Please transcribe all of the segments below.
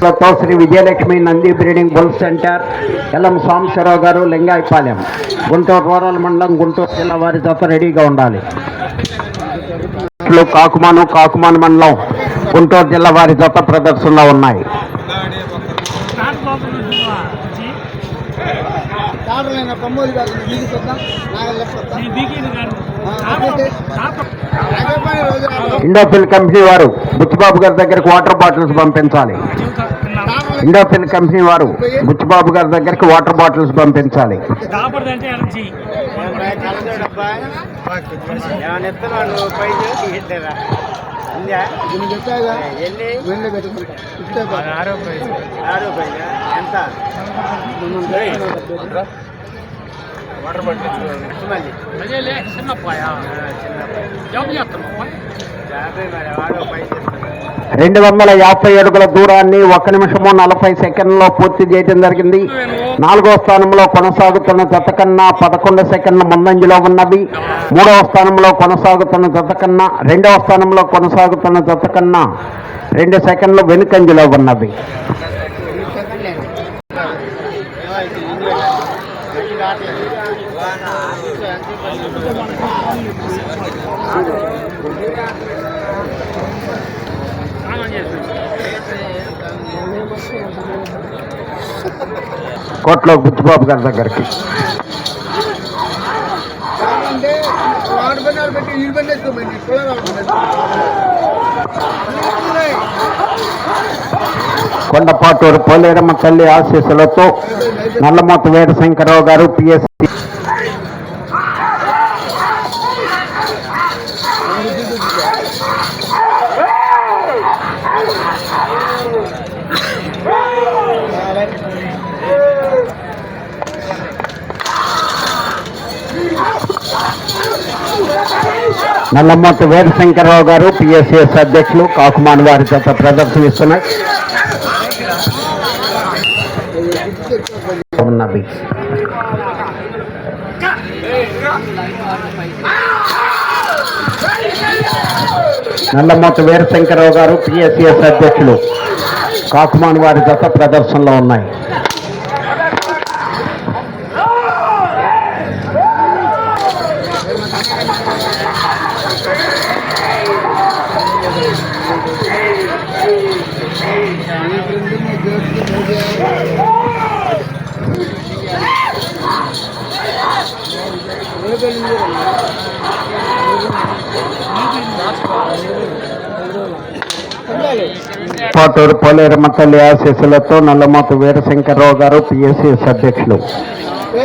తో Shri Vijayalakshmi Nandi breeding bull centre L M Sambasivarao గారు Lingayapalem. Guntur rural మండలం గుంటూరు జిల్లా వారి జత రెడీగా ఉండాలి. కాకుమాను కాకుమాను మండలం గుంటూరు జిల్లా వారి జత ప్రదర్శనలో ఉన్నాయి. ఇండోఫిల్ కంపెనీ వారు బుచ్చిబాబు గారి దగ్గరికి వాటర్ బాటిల్స్ పంపించాలి. ఇండోఫిన్ కంపెనీ వారు బుచ్చిబాబు గారి దగ్గరికి వాటర్ బాటిల్స్ పంపించాలి కాపాడుదంటే అలర్జీ దీన్ని చెప్పాగా వెండి మరి ఇస్తే ఆరో ప్రైజ్ రెండు వందల యాభై అడుగుల దూరాన్ని ఒక నిమిషము నలభై సెకండ్లో పూర్తి చేయడం జరిగింది. నాలుగో స్థానంలో కొనసాగుతున్న జత కన్నా పదకొండు సెకండ్ల ముందంజలో ఉన్నవి. మూడవ స్థానంలో కొనసాగుతున్న జత కన్నా రెండవ స్థానంలో కొనసాగుతున్న జత కన్నా రెండు సెకండ్లు వెనుకంజలో ఉన్నవి. కోట్లో బుద్ధిబాబు గారి దగ్గరికి. కొండపాటూరు పోలేరమ్మ తల్లి ఆశీస్సులతో నల్లమూత వీరశంకరరావు గారు పిఎస్ నల్లమూత వేదశంకరరావు గారు పిఎస్సిఎస్ అధ్యక్షులు కాకుమాన్ వారి చేత ప్రదర్శనిస్తున్నారు ఉన్నది నల్లమూత వీరశంకరరావు గారు పిఎస్సిఎస్ అధ్యక్షులు కాకుమాన్ వారి జత ప్రదర్శనలో ఉన్నాయి. పాటూరు పోలేరమ్మ తల్లి ఆశీస్సులతో నల్లమాత వీరశంకరరావు గారు పిఎస్సిఎస్ అధ్యక్షులు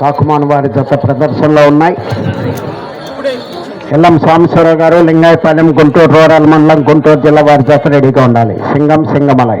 కాకుమాన్ వారి జత ప్రదర్శనలో ఉన్నాయి. ఎల్లం సాంబశ్వరరావు గారు లింగాయపాలెం గుంటూరు రూరల్ మండలం గుంటూరు జిల్లా వారి జత రెడీగా ఉండాలి. సింగం సింగమలై.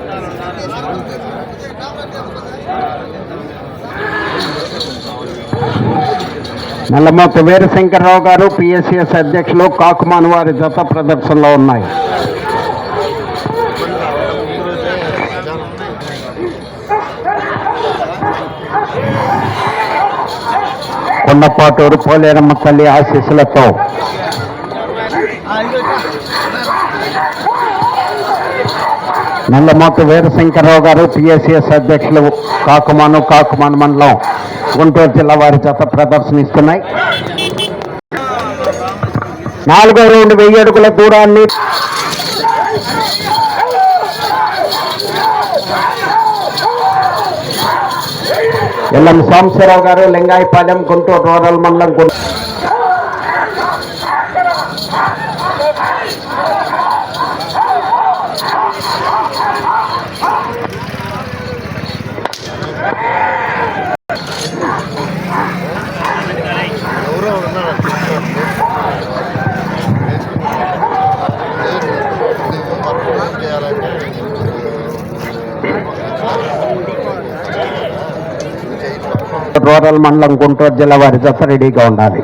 తగ్గింది నిన్న పాత వీరశంకరరావు గారు పిఎస్సిఎస్ అధ్యక్షులు కాకుమాన్ వారి జత ప్రదర్శనలో ఉన్నాయి. కొండపాటూరు పోలేరమ్మ తల్లి ఆశీస్సులతో నల్లమూత వీరశంకరరావు గారు పిఎస్సిఎస్ అధ్యక్షులు కాకుమాను కాకుమాను మండలం గుంటూరు జిల్లా వారి చేత ప్రదర్శనిస్తున్నాయి. నాలుగో రెండు వెయ్యి అడుగుల దూరాన్ని ఎల్ఎం సాంబశివరావు గారు లింగాయపాలెం గుంటూరు రూరల్ మండలం గుంటూరు రూరల్ మండలం గుంటూరు జిల్లా వారి జత రెడీగా ఉండాలి.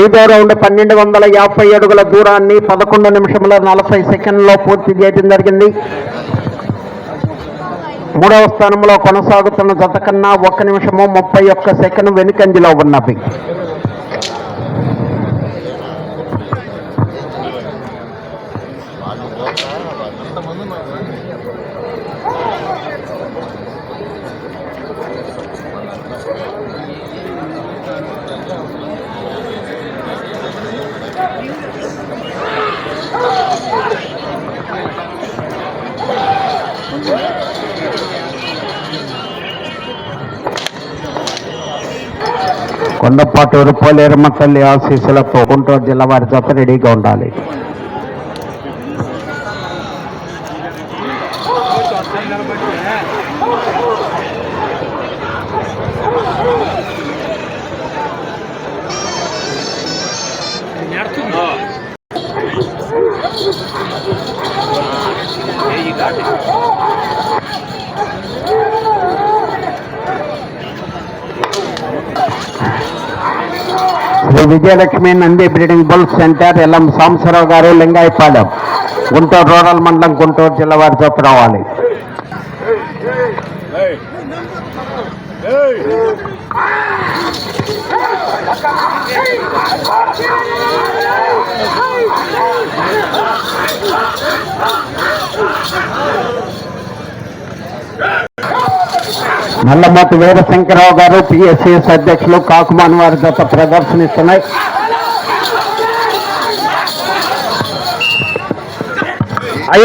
ఐదో రౌండ్ పన్నెండు వందల యాభై అడుగుల దూరాన్ని పదకొండు నిమిషముల నలభై సెకండ్లో పూర్తి చేయడం జరిగింది. మూడవ స్థానంలో కొనసాగుతున్న జత కన్నా ఒక్క నిమిషము ముప్పై ఒక్క సెకండ్ వెనుకంజలో ఉన్నవి. కొండపాటూరు పోలేరమ్మ తల్లి ఆశీస్సులతో గుంటూరు జిల్లా వారి జత రెడీగా ఉండాలి. నెడుతుందో Shri Vijayalakshmi Nandi breeding bull centre L M Sambasivarao గారు లింగాయపాలెం గుంటూరు రూరల్ మండలం గుంటూరు జిల్లా వారి జత రావాలి. నల్లమోటి వీరశంకరరావు గారు పిఎస్సిఎస్ అధ్యక్షులు కాకుమాన్ వారి జత ప్రదర్శనిస్తున్నాయి.